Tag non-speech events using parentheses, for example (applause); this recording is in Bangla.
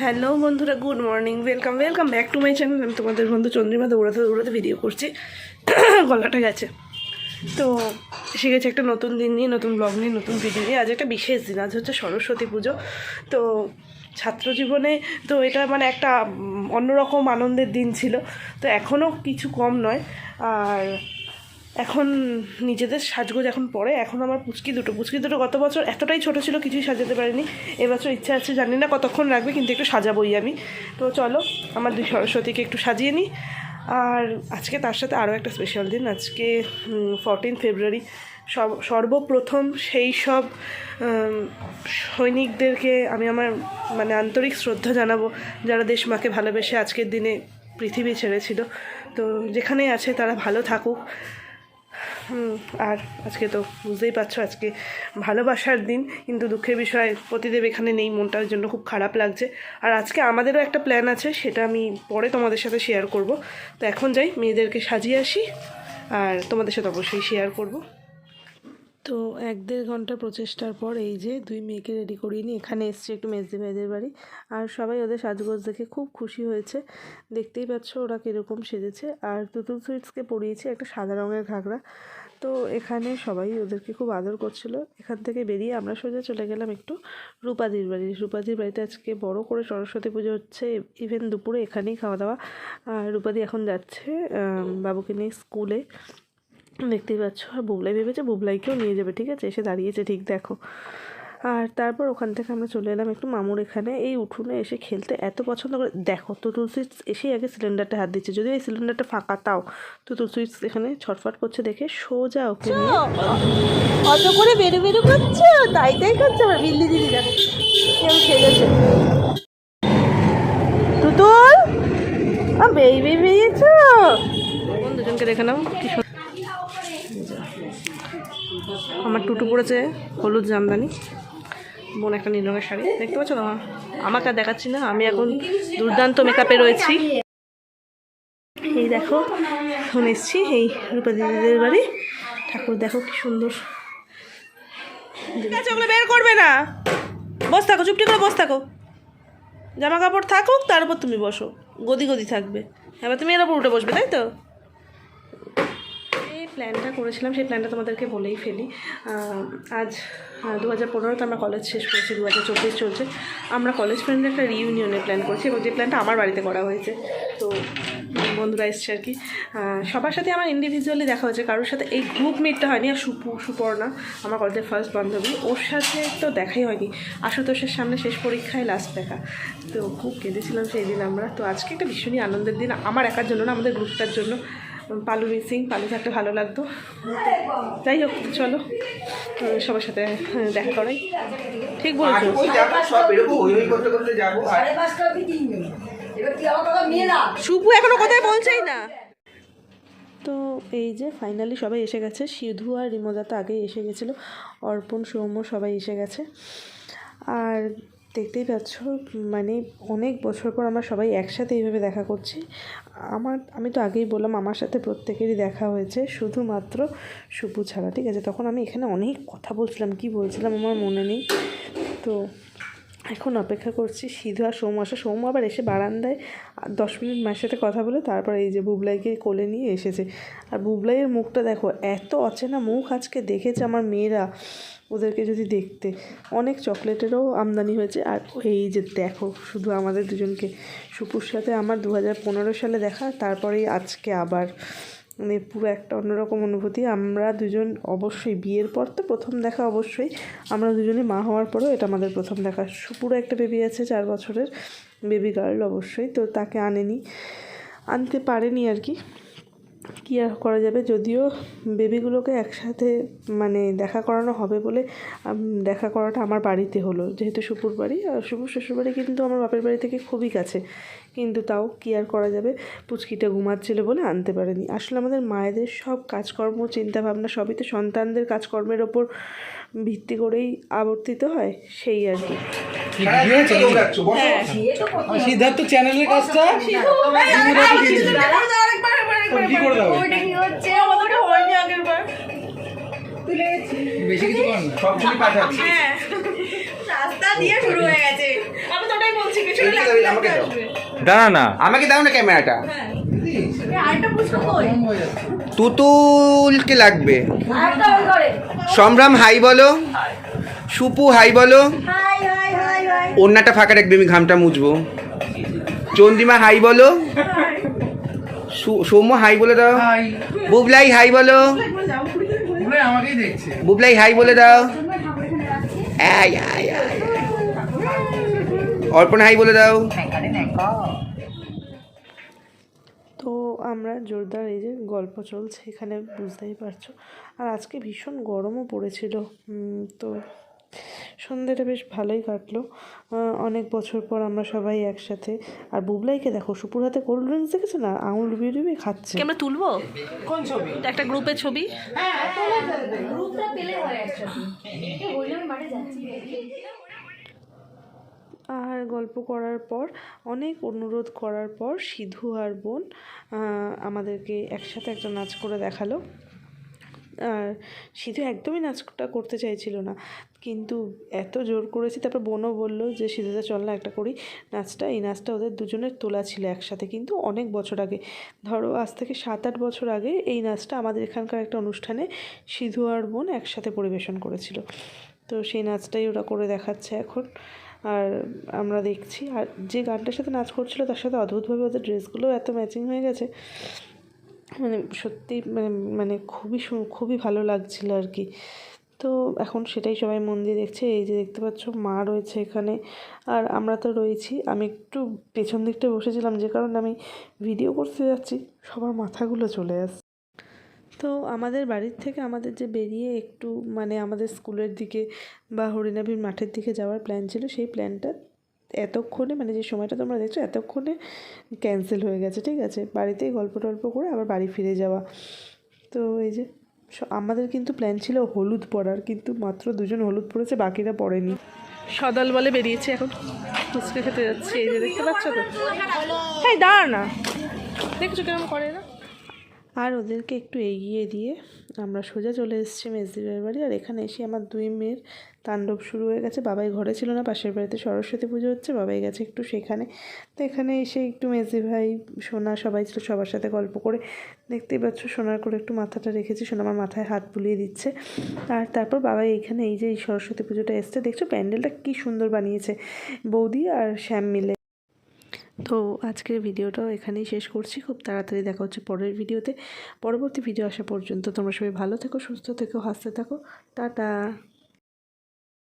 হ্যালো বন্ধুরা, good morning, welcome welcome back to my channel. আমি তোমাদের বন্ধু চন্দ্রিমা দৌড়াতে দৌড়াতে ভিডিও করছি। (coughs) গলাটা গেছে। তো এসে গেছে একটা নতুন দিন নিয়ে, নতুন ব্লগ নিয়ে, নতুন ভিডিও নিয়ে। আজ একটা বিশেষ দিন, আজ হচ্ছে সরস্বতী পুজো। তো ছাত্র জীবনে, তো এটা মানে একটা অন্যরকম আনন্দের দিন ছিল। তো এখনও কিছু কম নয়। আর এখন নিজেদের সাজগোজ এখন পরে, এখন আমার পুচকি দুটো। পুচকি দুটো গত বছর এতটাই ছোট ছিল, কিছুই সাজাতে পারিনি। এবছর ইচ্ছা আছে, জানি না কতক্ষণ রাখবে, কিন্তু একটু সাজাবোই আমি। তো চলো, আমার দুই সরস্বতীকে একটু সাজিয়ে নিই। আর আজকে তার সাথে আরও একটা স্পেশাল দিন। আজকে ফরটিন ফেব্রুয়ারি সব, সর্বপ্রথম সেই সব সৈনিকদেরকে আমি আমার মানে আন্তরিক শ্রদ্ধা জানাব, যারা দেশ মাকে ভালোবেসে আজকের দিনে পৃথিবী ছেড়েছিল। তো যেখানেই আছে তারা ভালো থাকুক। আর আজকে তো বুঝতেই পারছ, আজকে ভালোবাসার দিন, কিন্তু দুঃখের বিষয় প্রতিদেব এখানে নেই, মনটার জন্য খুব খারাপ লাগছে। আর আজকে আমাদেরও একটা প্ল্যান আছে, সেটা আমি পরে তোমাদের সাথে শেয়ার করব। তো এখন যাই, মেয়েদেরকে সাজিয়ে আসি, আর তোমাদের সাথে অবশ্যই শেয়ার করব। তো এক দেড় ঘণ্টা প্রচেষ্টার পর এই যে দুই মেয়েকে রেডি করিয়ে নিয়ে এখানে এসছি একটু মেজদি ভাইদের বাড়ি। আর সবাই ওদের সাজগোজ দেখে খুব খুশি হয়েছে। দেখতেই পাচ্ছ ওরা কীরকম সেজেছে। আর তুতুল সুইটসকে পরিয়েছি একটা সাদা রঙের ঘাগরা। তো এখানে সবাই ওদেরকে খুব আদর করছিল। এখান থেকে বেরিয়ে আমরা সোজা চলে গেলাম একটু রূপাদির বাড়ি। রূপাদির বাড়িতে আজকে বড় করে সরস্বতী পুজো হচ্ছে। ইভেন দুপুরে এখানেই খাওয়া দাওয়া। আর রূপাদি এখন যাচ্ছে বাবুকে নিয়ে স্কুলে দেখতেই পাচ্ছ। আর বুবলাই ভেবেছে বুবলাইকেও নিয়ে যাবে ঠিক আছে? এসে দাঁড়িয়েছে ঠিক দেখো। আর তারপর ওখান থেকে আমরা চলে এলাম একটু মামুর এখানে। এই উঠোনে এসে খেলতে এত পছন্দ করে দেখো তো তুলসি এসেই আগে সিলিন্ডারটা হাত দিচ্ছে। যদি এই সিলিন্ডারটা ফাঁকা তাও। তো তুলসি এখানে ছটফট করছে দেখে সোজা ওকে অত করে বেরু বেরু করছ? তাই তাই করছ আমার বিল্লি দিদি কেমন খেলেছে। তুতুল? বেবি বেরিয়েছো দুজনকে দেখে নাও কি। আমার টুটু পড়েছে হলুদ জামদানি। বোন একটা নীল রঙের শাড়ি। দেখতে পাচ্ছ তো আমাকে দেখাচ্ছি না। আমি এখন দুর্দান্ত মেকআপে রয়েছি। এই দেখো, এখন এসছি এই রূপা দিদিদের বাড়ি। ঠাকুর, দেখো কি সুন্দর। ওগুলো বের করবে না। বস থাকো, চুপটি করে বস থাকো। জামা কাপড় থাকুক, তার উপর তুমি বসো। গদি গদি থাকবে। এবার তুমি এর উপর উঠে বসবে, তাই তো? প্ল্যানটা করেছিলাম, সেই প্ল্যানটা তোমাদেরকে বলেই ফেলি। আজ দু হাজার পনেরোতে আমরা কলেজ শেষ করেছি দু হাজার চব্বিশ চলছে। আমরা কলেজ ফ্রেন্ডের একটা রিউনিয়নের প্ল্যান করছি এবং যে প্ল্যানটা আমার বাড়িতে করা হয়েছে। তো, বন্ধুরা এসছে আর কি। সবার সাথে আমার ইন্ডিভিজুয়ালি দেখা হয়েছে, কারোর সাথে এই গ্রুপ মিটটা হয়নি, আর সুপু, সুপর্ণা, আমার কলেজের ফার্স্ট বান্ধবী। ওর সাথে তো দেখাই হয়নি। আশুতোষের সামনে শেষ পরীক্ষায় লাস্ট দেখা। তো খুব কেঁদেছিলাম সেই দিন আমরা। তো আজকে একটা ভীষণই আনন্দের দিন। আমার একার জন্য না, আমাদের গ্রুপটার জন্য। পালু মিসিং পালু থাকতে ভালো লাগতো। যাই হোক চলো সবার সাথে দেখা করাই। ঠিক বলছো। শুভু এখনও কোথায় পৌঁছেই না। তো এই যে ফাইনালি সবাই এসে গেছে। সিধু আর রিমোদা তো আগেই এসে গেছিল। অর্পণ সৌম্য সবাই এসে গেছে। আর দেখতেই পাচ্ছ মানে অনেক বছর পর আমরা সবাই একসাথে এইভাবে দেখা করছি। আমার, আমি তো আগেই বললাম আমার সাথে প্রত্যেকেরই দেখা হয়েছে, শুধুমাত্র সুপু ছাড়া, ঠিক আছে? তখন আমি এখানে অনেক কথা বলছিলাম, কি বলছিলাম আমার মনে নেই। তো এখন অপেক্ষা করছি সিধু আর সৌম আসা। সৌম আবার এসে বারান্দায় দশ মিনিট মায়ের সাথে কথা বলে তারপর এই যে বুবলাইকে কোলে নিয়ে এসেছে। আর বুবলাইয়ের মুখটা দেখো, এত অচেনা মুখ আজকে দেখেছে আমার মেয়েরা। ওদেরকে যদি দেখতে। অনেক চকলেটেরও আমদানি হয়েছে। আর এই যে দেখো, শুধু আমাদের দুজনকে। সুপুর সাথে আমার দু হাজার পনেরো সালে দেখা, তারপরেই আজকে আবার। মানে পুরো একটা অন্যরকম অনুভূতি। আমরা দুজন অবশ্যই বিয়ের পর তো প্রথম দেখা অবশ্যই। আমরা দুজনে মা হওয়ার পরেও এটা আমাদের প্রথম দেখা। পুরো একটা বেবি আছে, চার বছরের। বেবি গার্ল অবশ্যই। তো তাকে আনেনি। আনতে পারেনি আর কি। কী আর করা যাবে যদিও বেবিগুলোকে একসাথে মানে দেখা করানো হবে বলে দেখা করাটা আমার বাড়িতে হলো যেহেতু শুপুর বাড়ি আর শুপুর শ্বশুরবাড়ি কিন্তু আমার বাপের বাড়ি থেকে খুবই কাছে কিন্তু তাও কী আর করা যাবে পুচকিটা ঘুমাচ্ছিল বলে আনতে পারেনি আসলে আমাদের মায়েদের সব কাজকর্ম চিন্তাভাবনা সবই তো সন্তানদের কাজকর্মের ওপর ভিত্তি করেই আবর্তিত হয় সেই আর কি সিদ্ধার্থ চ্যানেলের কাজটা কি করে দাও বেশি কিছু কর না। সব তুমি পাঠাচ্ছি। রাস্তা দিয়ে শুরু হয়ে গেছে। আমি তো ওটাই বলছি কিছু আমাকে দাও। দাঁড়া না। আমাকে দাও না ক্যামেরাটা। প্রশ্ন তুতুলকে লাগবে। সম্ভ্রম হাই বলো। সুপু হাই বলো। Hi hi hi hi. অন্যটা ফাঁকা রাখবে আমি ঘামটা মুছবো। চন্দ্রিমা হাই বলো। সৌম্য হাই বলে দাও। বুবলাই হাই বলো। বলে বুবলাই হাই বলে দাও। অর্পণ হাই বলে দাও। তো আমরা জোরদার এই যে গল্প চলছে এখানে বুঝতেই পারছ। আর আজকে ভীষণ গরমও পড়েছিল। তো সন্ধ্যেটা বেশ ভালোই কাটলো। অনেক বছর পর আমরা সবাই একসাথে। আর বুবলাইকে দেখো সুপুর হাতে কোল্ড ড্রিঙ্কস দেখেছ না? আঙুল ডুবিয়ে ডুবিয়ে খাচ্ছে। আমরা তুলবো? কোন ছবি? একটা গ্রুপের ছবি। গ্রুপটা পেলে হয় মাঠে যাচ্ছি। আর গল্প করার পর অনেক অনুরোধ করার পর সিধু আর বোন আমাদেরকে একসাথে একটা নাচ করে দেখাল। আর সিধু একদমই নাচটা করতে চাইছিল না। কিন্তু এত জোর করেছি। তারপর বোনও বলল যে সিধুদা চল না একটা করি। নাচটা, এই নাচটা ওদের দুজনের তোলা ছিল একসাথে কিন্তু অনেক বছর আগে। ধরো আজ থেকে সাত আট বছর আগে এই নাচটা আমাদের এখানকার একটা অনুষ্ঠানে সিধু আর বোন একসাথে পরিবেশন করেছিল। তো সেই নাচটাই ওরা করে দেখাচ্ছে এখন। আর আমরা দেখছি, আর যে গানটার সাথে নাচ করছিল তার সাথে অদ্ভুতভাবে ওদের ড্রেসগুলো এত ম্যাচিং হয়ে গেছে। মানে সত্যি মানে মানে খুবই খুবই ভালো লাগছিল আর কি। তো এখন সেটাই সবাই মন দিয়ে দেখছে। এই যে দেখতে পাচ্ছ, মা রয়েছে এখানে। আর আমরা তো রয়েছি। আমি একটু পেছন দিকটায় বসেছিলাম, যে কারণে আমি ভিডিও করতে যাচ্ছি। সবার মাথাগুলো চলে আসছে তো আমাদের বাড়ির থেকে আমাদের যে বেরিয়ে একটু মানে আমাদের স্কুলের দিকে বা হরিণাভির মাঠের দিকে যাওয়ার প্ল্যান ছিল, সেই প্ল্যানটা এতক্ষণে মানে যে সময়টা তোমরা দেখছ, এতক্ষণে ক্যান্সেল হয়ে গেছে, ঠিক আছে? বাড়িতেই গল্প টল্প করে আবার বাড়ি ফিরে যাওয়া। তো এই যে আমাদের কিন্তু প্ল্যান ছিল হলুদ পরার কিন্তু মাত্র দুজন হলুদ পরেছে বাকিরা পড়েনি সদল বলে বেরিয়েছে এখন। ফুচকা খেতে যাচ্ছে এই যে দেখতে পাচ্ছ তো? হ্যাঁ। দাঁড়া না। দেখছ কেমন করে না? আর ওদেরকে একটু এগিয়ে দিয়ে আমরা সোজা চলে এসেছি মেজদিবের বাড়ি আর এখানে এসে আমার দুই মেয়ের তাণ্ডব শুরু হয়ে গেছে। বাবাই ঘরে ছিল না, পাশের বাড়িতে সরস্বতী পুজো হচ্ছে, বাবাই গেছে একটু সেখানে। তো এখানে এসে একটু মেজি ভাই, সোনা সবাই ছিল, সবার সাথে গল্প করে। দেখতেই পাচ্ছ সোনার করে একটু মাথাটা রেখেছি, সোনা আমার মাথায় হাত বুলিয়ে দিচ্ছে। আর তারপর বাবা এইখানে এই যে এই সরস্বতী পুজোটা এসছে, দেখছ প্যান্ডেলটা কী সুন্দর বানিয়েছে, বৌদি আর শ্যাম মিলে। তো আজকের ভিডিওটাও এখানেই শেষ করছি, খুব তাড়াতাড়ি দেখা হচ্ছে পরের ভিডিওতে। পরবর্তী ভিডিও আসা পর্যন্ত তোমরা সবাই ভালো থেকো, সুস্থ থেকো, হাসতে থাকো। টাটা।